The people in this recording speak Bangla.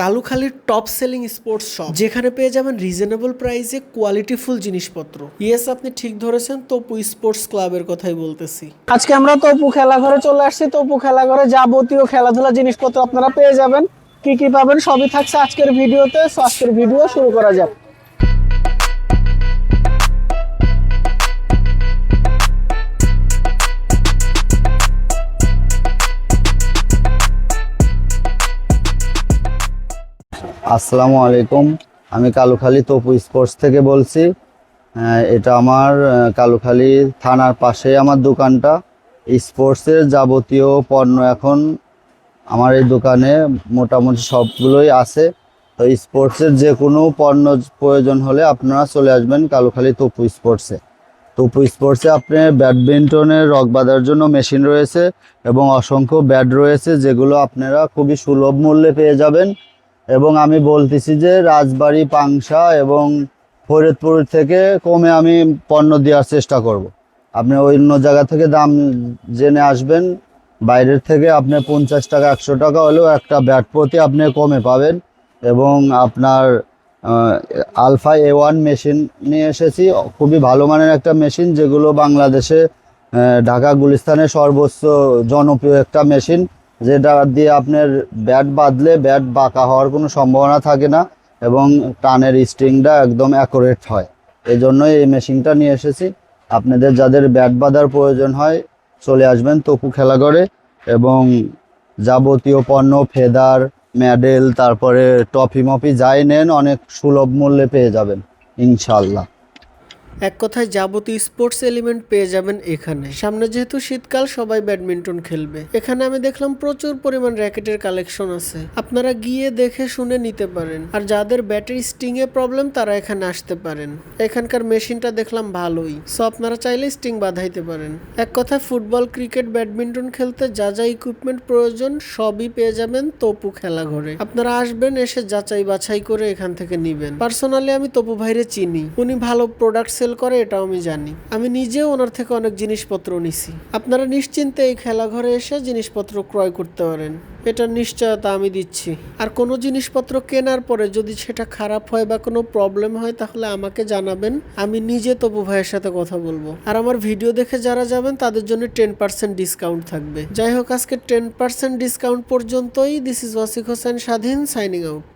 কালুখালীর টপ সেলিং স্পোর্টস শপ যেখানে পেয়ে যাবেন রিজনেবল প্রাইসে কোয়ালিটিফুল জিনিসপত্র। ইয়েস আপনি ঠিক ধরেছেন, তপু স্পোর্টস ক্লাবের কথাই বলতেছি। আজকে আমরা তপু খেলাঘরে চলে আসছি। তপু খেলাঘরে যাবতীয় খেলাধুলা জিনিসপত্র আপনারা পেয়ে যাবেন। কি কি পাবেন সবই থাকছে আজকের ভিডিওতে। আজকের ভিডিও শুরু করা যাক। আসসালামু আলাইকুম। আমি কালুখালী তপু স্পোর্টস থেকে বলছি। এটা আমার কালুখালী থানার পাশে আমার দোকানটা। স্পোর্টসের যাবতীয় পণ্য এখন আমার এই দোকানে মোটামুটি সবগুলোই আছে। তো স্পোর্টসের যে কোনো পণ্য প্রয়োজন হলে আপনারা চলে আসবেন কালুখালী তপু স্পোর্টসে। তপু স্পোর্টসে আপনি ব্যাডমিন্টনের রক বাঁধার জন্য মেশিন রয়েছে এবং অসংখ্য ব্যাট রয়েছে যেগুলো আপনারা খুবই সুলভ মূল্যে পেয়ে যাবেন। এবং আমি বলতেছি যে রাজবাড়ি, পাংশা এবং ফরিদপুর থেকে কমে আমি পণ্য দেওয়ার চেষ্টা করব। আপনি অন্য জায়গা থেকে দাম জেনে আসবেন। বাইরের থেকে আপনি পঞ্চাশ টাকা, একশো টাকা হলেও একটা ব্যাট প্রতি আপনি কমে পাবেন এবং আপনার আলফা এ ওয়ান মেশিন নিয়ে এসেছি। খুবই ভালো মানের একটা মেশিন যেগুলো বাংলাদেশে ঢাকা গুলিস্তানের সর্বোচ্চ জনপ্রিয় একটা মেশিন। যেটা দিয়ে আপনার ব্যাট বাঁধলে ব্যাট বাঁকা হওয়ার কোনো সম্ভাবনা থাকে না এবং টানের স্ট্রিংটা একদম অ্যাকুরেট হয়। এই জন্যই এই মেশিনটা নিয়ে এসেছি। আপনাদের যাদের ব্যাট বাঁধার প্রয়োজন হয়, চলে আসবেন তপু খেলাঘরে এবং যাবতীয় পণ্য, ফেদার মেডেল তারপরে টফি মফি যাই নেন, অনেক সুলভ মূল্যে পেয়ে যাবেন ইনশাল্লাহ এক কথায় যাবতীয় স্পোর্টস এলিমেন্ট পেয়ে যাবেন এখানে। সামনে যেহেতু শীতকাল, সবাই ব্যাডমিন্টন খেলবে। এখানে আমি দেখলাম প্রচুর পরিমাণ র্যাকেটের কালেকশন আছে। আপনারা গিয়ে দেখে শুনে নিতে পারেন। আর যাদের ব্যাটারি স্টিং এ প্রবলেম তারা এখানে আসতে পারেন। এখানকার মেশিনটা দেখলাম ভালোই। সো আপনারা চাইলে স্টিং বাঁধাইতে পারেন। এক কথায় ফুটবল ক্রিকেট ব্যাডমিন্টন খেলতে যা যা ইকুইপমেন্ট প্রয়োজন, সবই পেয়ে যাবেন তপু খেলা ঘরে। আপনারা আসবেন, এসে যাচাই বাছাই করে এখান থেকে নিবেন। পার্সোনালি আমি তপু ভাইরে চিনি। উনি ভালো প্রোডাক্ট সেল করে, এটাও আমি জানি। আমি নিজেও ওনার থেকে অনেক জিনিসপত্র নিছি। আপনারা নিশ্চিন্তে এই খেলাঘরে এসে জিনিসপত্র ক্রয় করতে পারেন। এটার নিশ্চয়তা আমি দিচ্ছি। আর কোনো জিনিসপত্র কেনার পরে যদি সেটা খারাপ হয় বা কোনো প্রবলেম হয়, তাহলে আমাকে জানাবেন। আমি নিজে তপু ভাইয়ের সাথে কথা বলব। আর আমার ভিডিও দেখে যারা যাবেন, তাদের জন্য টেন পার্সেন্ট ডিসকাউন্ট থাকবে। যাই হোক, আজকে টেন পার্সেন্ট ডিসকাউন্ট পর্যন্তই। This is Wasik Hossain Swadhin signing out